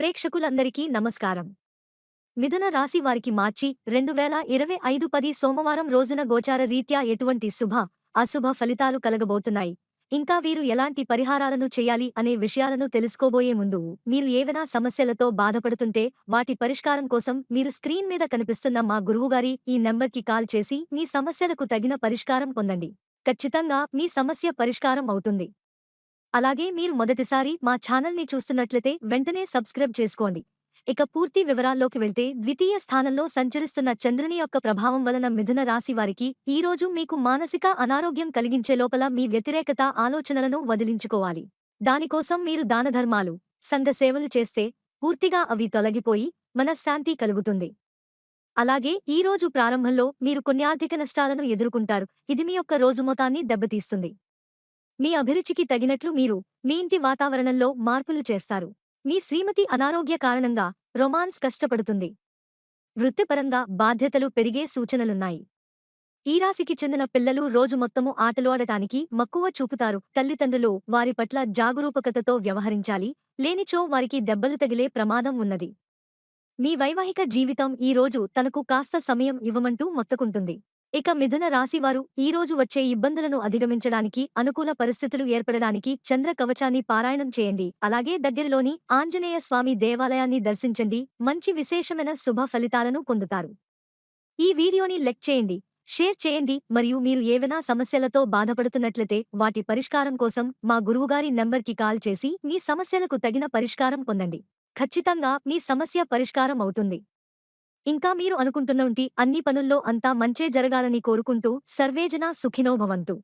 ప్రేక్షకులందరికీ నమస్కారం. మిథున రాశి వారికి మార్చి రెండు వేల ఇరవై ఐదు పది సోమవారం రోజున గోచార రీత్యా ఎటువంటి శుభ అశుభ ఫలితాలు కలగబోతున్నాయి. ఇంకా వీరు ఎలాంటి పరిహారాలను చేయాలి అనే విషయాలను తెలుసుకోబోయే ముందు మీరు ఏవైనా సమస్యలతో బాధపడుతుంటే వాటి పరిష్కారం కోసం మీరు స్క్రీన్ మీద కనిపిస్తున్న మా గురువుగారి ఈ నెంబర్కి కాల్ చేసి మీ సమస్యలకు తగిన పరిష్కారం పొందండి. ఖచ్చితంగా మీ సమస్య పరిష్కారం అవుతుంది. అలాగే మీరు మొదటిసారి మా ఛానల్ని చూస్తున్నట్లయితే వెంటనే సబ్స్క్రైబ్ చేసుకోండి. ఇక పూర్తి వివరాల్లోకి వెళ్తే ద్వితీయ స్థానంలో సంచరిస్తున్న చంద్రుని యొక్క ప్రభావం వలన మిథున రాశి వారికి ఈరోజు మీకు మానసిక అనారోగ్యం కలిగించే లోపల మీ వ్యతిరేకత ఆలోచనలను వదిలించుకోవాలి. దానికోసం మీరు దానధర్మాలు సంఘ సేవలు చేస్తే పూర్తిగా అవి తొలగిపోయి మనశ్శాంతి కలుగుతుంది. అలాగే ఈ రోజు ప్రారంభంలో మీరు కొన్ని ఆర్థిక నష్టాలను ఎదుర్కొంటారు. ఇది మీ యొక్క రోజు మొత్తాన్ని దెబ్బతీస్తుంది. మీ అభిరుచికి తగినట్లు మీరు మీ ఇంటి వాతావరణంలో మార్పులు చేస్తారు. మీ శ్రీమతి అనారోగ్య కారణంగా రొమాన్స్ కష్టపడుతుంది. వృత్తిపరంగా బాధ్యతలు పెరిగే సూచనలున్నాయి. ఈ రాశికి చెందిన పిల్లలు రోజు మొత్తము ఆటలు ఆడటానికి మక్కువ చూపుతారు. తల్లిదండ్రులు వారి పట్ల జాగరూకతతో వ్యవహరించాలి. లేనిచో వారికి దెబ్బలు తగిలే ప్రమాదం ఉన్నది. మీ వైవాహిక జీవితం ఈ రోజు తనకు కాస్త సమయం ఇవ్వమంటూ మొత్తకుంటుంది. ఇక మిథున రాశివారు ఈరోజు వచ్చే ఇబ్బందులను అధిగమించడానికి అనుకూల పరిస్థితులు ఏర్పడడానికి చంద్ర కవచాన్ని పారాయణం చేయండి. అలాగే దగ్గరలోని ఆంజనేయ స్వామి దేవాలయాన్ని దర్శించండి. మంచి విశేషమైన శుభ ఫలితాలను పొందుతారు. ఈ వీడియోని లెక్ చేయండి షేర్ చేయండి మరియు మీరు ఏవైనా సమస్యలతో బాధపడుతున్నట్లయితే వాటి పరిష్కారం కోసం మా గురువుగారి నంబర్కి కాల్ చేసి మీ సమస్యలకు తగిన పరిష్కారం పొందండి. ఖచ్చితంగా మీ సమస్య పరిష్కారం అవుతుంది. ఇంకా మీరు అనుకుంటున్నవంటి అన్ని పనుల్లో అంతా మంచే జరగాలని కోరుకుంటూ సర్వేజన సుఖినోభవంతు